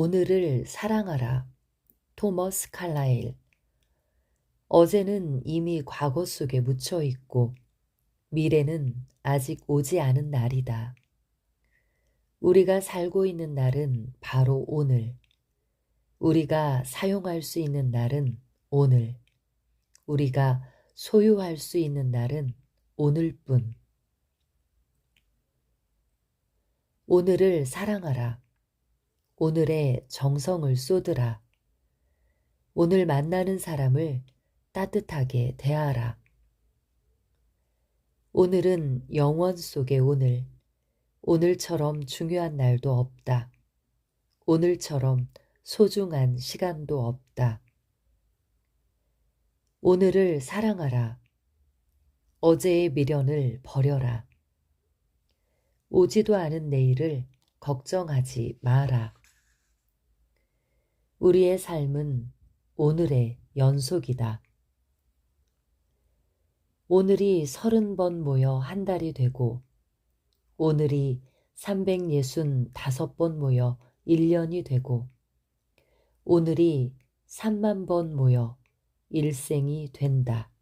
오늘을 사랑하라. 토머스 칼라일. 어제는 이미 과거 속에 묻혀 있고, 미래는 아직 오지 않은 날이다. 우리가 살고 있는 날은 바로 오늘. 우리가 사용할 수 있는 날은 오늘. 우리가 소유할 수 있는 날은 오늘뿐. 오늘을 사랑하라. 오늘의 정성을 쏟으라. 오늘 만나는 사람을 따뜻하게 대하라. 오늘은 영원 속의 오늘. 오늘처럼 중요한 날도 없다. 오늘처럼 소중한 시간도 없다. 오늘을 사랑하라. 어제의 미련을 버려라. 오지도 않은 내일을 걱정하지 마라. 우리의 삶은 오늘의 연속이다. 오늘이 서른 번 모여 한 달이 되고, 오늘이 365번 모여 1년이 되고, 오늘이 3만 번 모여 일생이 된다.